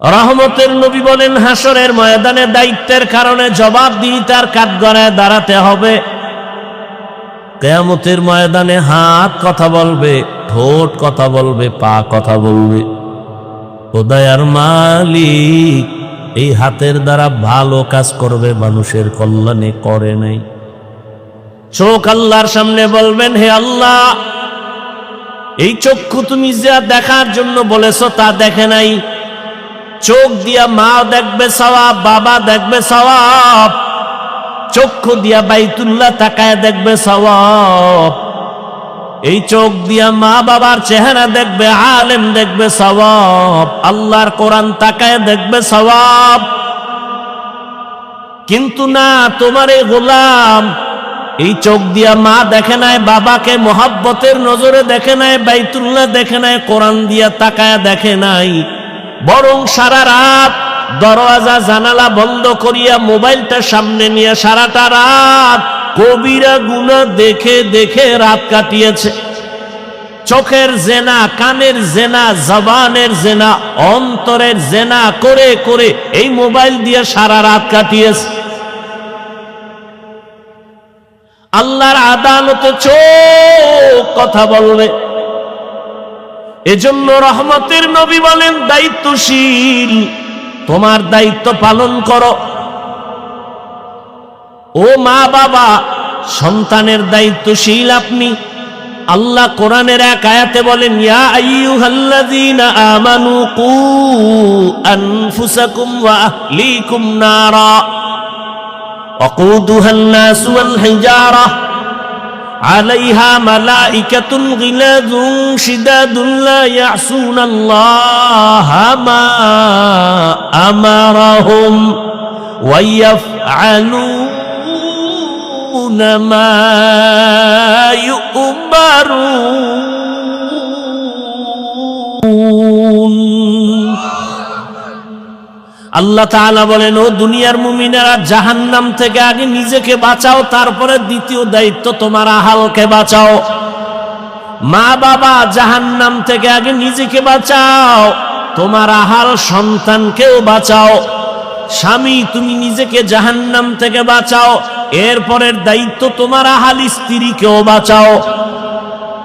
রহমতের নবী বলেন, হাসরের ময়দানে দায়িত্বের কারণে জবাব দিয়ে তার কাঠগড়ায় দাঁড়াতে হবে। কেয়ামতের ময়দানে হাত কথা বলবে, ঠোঁট কথা বলবে, পা কথা বলবে। খোদায়ার মালিক এই হাতের দ্বারা ভালো কাজ করবে, মানুষের কল্যাণে করে নাই। চোখ আল্লাহর সামনে বলবেন, হে আল্লাহ, এই চক্ষু তুমি যা দেখার জন্য বলেছ তা দেখে নাই। চোখ দিয়া মা দেখবে সওয়াব, বাবা দেখবে সওয়াব। চক্ষু দিয়া বাইতুল্লাহ তাকায় দেখবে সওয়াব। এই চোখ দিয়া মা বাবার চেহারা দেখবে, আলেম দেখবে সওয়াব। আল্লাহর কোরআন তাকায় দেখবে সওয়াব। কিন্তু না, তোমার এই গোলাম, এই চোখ দিয়া মা দেখে নাই, বাবাকে মোহাব্বতের নজরে দেখে নাই, বাইতুল্লাহ দেখে নাই, কোরআন দিয়া তাকায় দেখে নাই। বরং সারা রাত দরওয়াজা, জানালা বন্ধ করিয়া মোবাইলটা সামনে নিয়ে সারাটা রাত কবিরা গুণা দেখে দেখে রাত কাটিয়েছে। চোখের জেনা, কানের জেনা, জবানের জেনা, অন্তরের জেনা করে করে এই মোবাইল দিয়ে সারা রাত কাটিয়েছে। আল্লাহর আদালতে চোখ কথা বলবে। এজন্য রহমতের নবী বলেন, দায়িত্বশীল। তোমার দায়িত্ব পালন করো। ও মা বাবা, সন্তানের দায়িত্বশীল আপনি। আল্লাহ কোরআনের এক আয়াতে বলেন, ইয়া আইয়ুহাল্লাযীনা আমানু কু আনফুসাকুম ওয়া আহলিকুম নারা। ওয়াকুদুহান নাস ওয়াল হিজারা। عليها ملائكة غلاظ شداد لا يعصون الله ما أمرهم ويفعلون ما يؤمرون. আল্লাহ তাআলা বলেন, ও দুনিয়ার মুমিনেরা, জাহান্নাম থেকে আগে নিজেকে বাঁচাও, তারপরে দ্বিতীয় দায়িত্ব তোমার আহালকে বাঁচাও। মা বাবা জাহান্নাম থেকে আগে নিজেকে বাঁচাও, তোমার আহাল সন্তানকেও বাঁচাও। স্বামী, তুমি নিজেকে জাহান্নাম থেকে বাঁচাও, এরপরের দায়িত্ব তোমার আহাল স্ত্রীকেও বাঁচাও।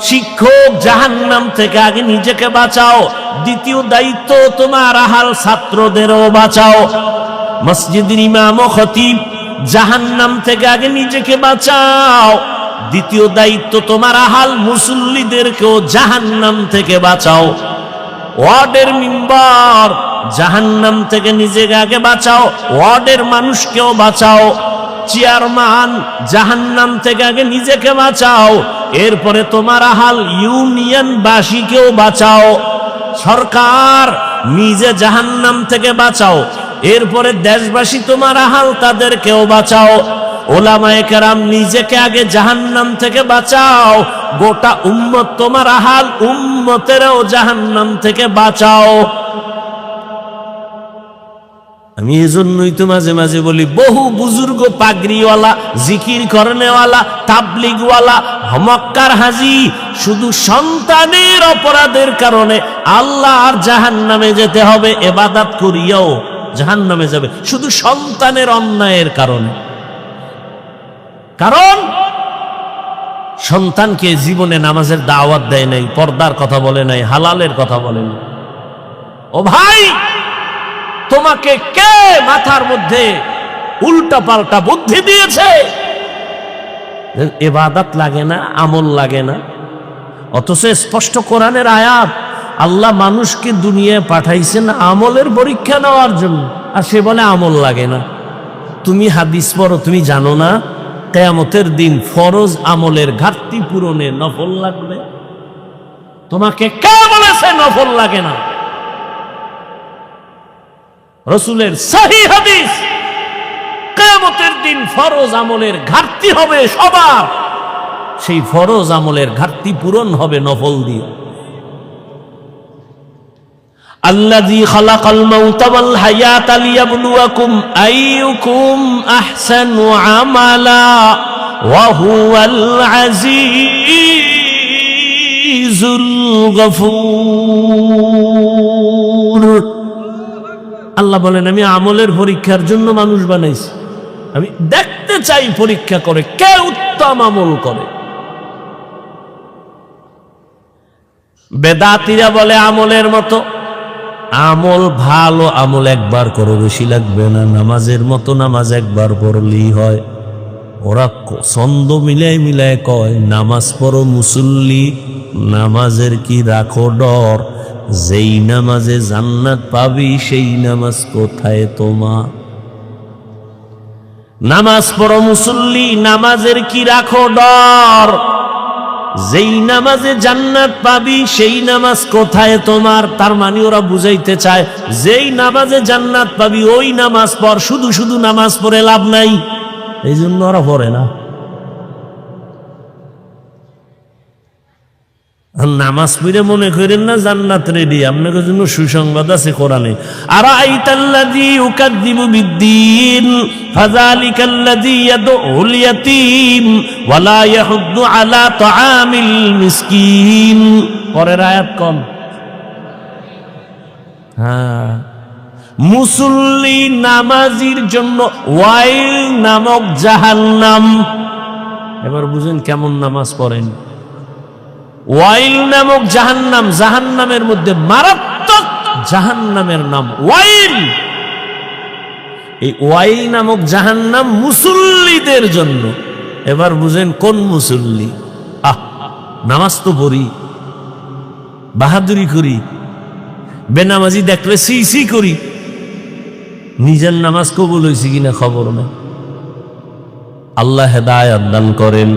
শিক্ষক, জাহান্নাম থেকে আগে নিজেকে বাঁচাও। দ্বিতীয় দায়িত্ব তোমার আহাল ছাত্রদেরও বাঁচাও। মসজিদের ইমাম ও খতিব জাহান্নাম থেকে আগে নিজেকে বাঁচাও। দ্বিতীয় দায়িত্ব তোমার আহাল মুসল্লিদেরকেও জাহান্নাম থেকে বাঁচাও। ওয়ার্ডের মিম্বার জাহান্নাম থেকে নিজেকে আগে বাঁচাও, ওয়ার্ডের মানুষকেও বাঁচাও। চেয়ারম্যান জাহান্নাম থেকে আগে নিজেকে বাঁচাও। এরপরে তোমার আহাল ইউনিয়ন বাসীকেও বাঁচাও। সরকার, নিজে জাহান্নাম থেকে বাঁচাও। এরপরে দেশবাসী তোমার আহাল তাদেরকেও বাঁচাও। ওলামায়ে কেরাম নিজেকে আগে জাহান্নাম থেকে বাঁচাও। গোটা উম্মত তোমার আহাল উম্মতেরও জাহান্নাম থেকে বাঁচাও। আমি এজন্যই তো মাঝে মাঝে বলি, বহু বুজুর্গ পাগড়িওয়ালা জিকির করনেওয়ালা তাবলিগওয়ালা হমক্কার হাজি, শুধু সন্তানের অপরাধের কারণে আল্লাহ আর জাহান নামে যেতে হবে, এবাদাত করিয়াও জাহান নামে যাবে, শুধু সন্তানের অন্যায়ের কারণে। কারণ সন্তানকে জীবনে নামাজের দাওয়াত দেয় নাই, পর্দার কথা বলে নাই, হালালের কথা বলে নাই। ও ভাই তোমাকে কে মাথার মধ্যে উল্টা পাল্টা বুদ্ধি দিয়েছে? এবাদাত লাগে না, আমল লাগে না। অথচ স্পষ্ট কোরআনের আয়াত, আল্লাহ মানুষকে দুনিয়ায় পাঠাইছেন আমলের পরীক্ষা নেওয়ার জন্য, আর সে বলে আমল লাগে না। তুমি হাদিস পড়ো, তুমি জানো না, কেয়ামতের দিন ফরজ আমলের ঘাটতি পূরণে নফল লাগবে? তোমাকে কে বলেছে নফল লাগে না? রসুলের সাহি হাদিস। কেমতের দিন ফরজ আমলের ঘাটতি হবে সবার। সেই ফরজ আমলের ঘাটতি পূরণ হবে নফল দিয়ে। আল্লাযী আমালা আল্লাহ বলেন, আমি আমলের পরীক্ষার জন্য মানুষ বানাইছি। আমি দেখতে চাই পরীক্ষা করে, কে উত্তম আমল করে। বেদাতিরা বলে, আমলের মতো, আমল ভালো, আমল একবার করো বেশি লাগবে না। নামাজের মতো নামাজ একবার পড়লেই হয়। ওরা ছন্দ মিলায় মিলায় কয়, নামাজ পড়ো মুসল্লি, নামাজের কি রাখো ডর? যেই নামাজে জান্নাত পাবি, সেই নামাজ কোথায় তোমা নামাজ পড়ো মুসল্লি, নামাজের কি রাখো ডর? যেই নামাজে জান্নাত পাবি, সেই নামাজ কোথায় তোমার? তার মানে ওরা বুঝাইতে চায়, যেই নামাজে জান্নাত পাবি, ওই নামাজ পড়, শুধু শুধু নামাজ পড়ে লাভ নাই। এই জন্য ওরা পড়ে না। নামাজ পড়ে মনে করেন না জান্নাত রেডি আপনাদের জন্য সুসংবাদ আছে কোরআনে। আর ফাযালিকাল্লাযী ইয়াদউল ইয়াতীম ইয়াহুদ্দু আলা তাআমিল মিসকিন। পরের আয়াত কোন হ্যাঁ। মুসল্লি নামাজির জন্য ওয়াইল নামক জাহান্নাম। এবার বুঝেন কেমন নামাজ পড়েন। ওয়াইল নামক জাহান্নাম, জাহান্নামের মধ্যে মারাত্মক জাহান্নামের নাম ওয়াইল। এই ওয়াইল নামক জাহান্নাম মুসল্লিদের জন্য। এবার বুঝেন কোন মুসল্লি? আহ, নামাজ তো পড়ি, বাহাদুরি করি, বেনামাজি দেখলে সি সি করি। নিজের নামাজ কবুল হয়েছে কিনা খবর না আল্লাহ হেদায়াত দান করেন।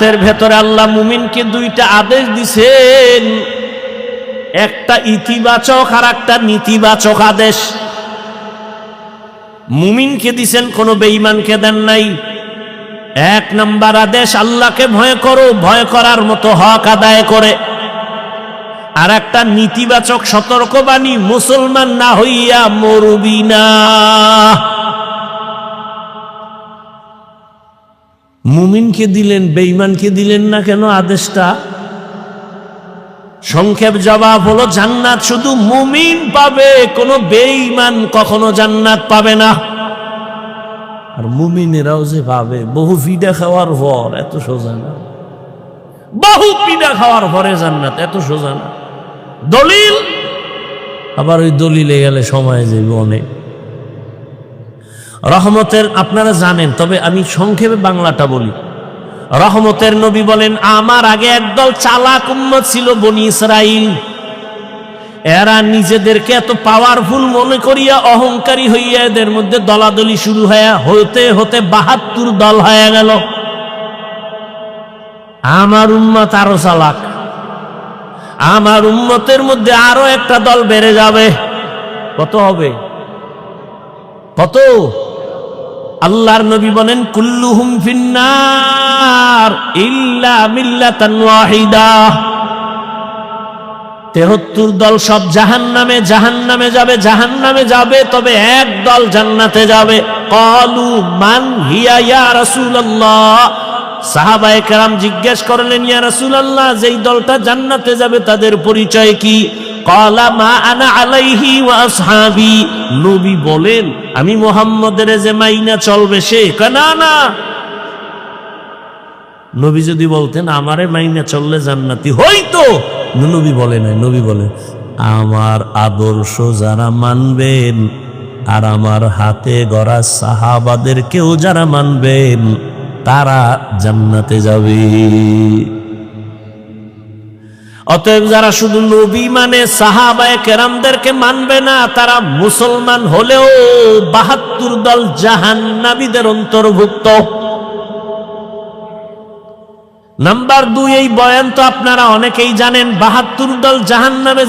আয়াতের ভেতরে আল্লাহ মুমিনকে দুইটা আদেশ দিছেন। একটা ইতিবাচক আর একটা নীতিবাচক আদেশ। মুমিনকে দিছেন, কোনো বেঈমানকে দেন নাই। এক নাম্বার আদেশ, আল্লাহকে ভয় করো, ভয় করার মতো হক আদায় করে। আর একটা নেতিবাচক সতর্কবাণী, মুসলমান না হইয়া মরুবি মুমিনকে দিলেন, বেঈমানকে দিলেন না কেন আদেশটা? সংক্ষেপ জবাব হলো, জান্নাত শুধু মুমিন পাবে, কোনো বেঈমান কখনো জান্নাত পাবে না। আর মুমিনেরাও যে পাবে, বহু ফিডা খাওয়ার পর এত সোজা না। বহু পিডা খাওয়ার পরে জান্নাত, এত সোজা না। দলিল? আবার ওই দলিলে গেলে সময় যাবে অনেক। রহমতের আপনারা জানেন, তবে আমি সংক্ষেপে বাংলাটা বলি। রহমতের নবী বলেন, আমার আগে একদল চালাক উম্মত ছিল বনি ইসরাইল। এরা নিজেদেরকে এত পাওয়ারফুল মনে করিয়া অহংকারী হইয়া এদের মধ্যে দলাদলি শুরু হয়ে, হতে হতে বাহাত্তর দল হয়ে গেল। আমার উম্মত আরও চালাক। আমার উম্মতের মধ্যে আরও একটা দল বেড়ে যাবে। কত হবে? কত? আল্লাহর নবী বলেন, কুল্লুহুম ফিন্নার ইল্লা মিল্লাতান ওয়াহিদা। তেহত্তর দল সব জাহান নামে জাহান নামে যাবে জাহান নামে যাবে, তবে এক দল জান্নাতে যাবে। কলু মান হিয়া ইয়া রাসূলুল্লাহ। সাহাবায়ে কেরাম জিজ্ঞেস করলেন, ইয়া রাসূলুল্লাহ, যেই দলটা জান্নাতে যাবে, তাদের পরিচয় কি? কলা মা আনা আলাইহি ওয়া আসহাবি। নবী বলেন, আমি মোহাম্মদের যে মাইনা চলবে সে না না নবী যদি বলতেন, আমারে মাইনা চললে জান্নাতি হইতো নবী বলে নাই, নবী বলে, আমার আদর্শ যারা মানবেন আর আমার হাতে গড়া সাহাবাদের কেউ যারা মানবেন, তারা জান্নাতে যাবে। অতএব যারা শুধু নবী মানে সাহাবায় কেরামদেরকে মানবে না, তারা মুসলমান হলেও বাহাত্তর দল জাহান্নাবীদের অন্তর্ভুক্ত। নাম্বার দুই, এই বয়ান তো আপনারা অনেকেই জানেন, বাহাত্তর দল জাহান নামে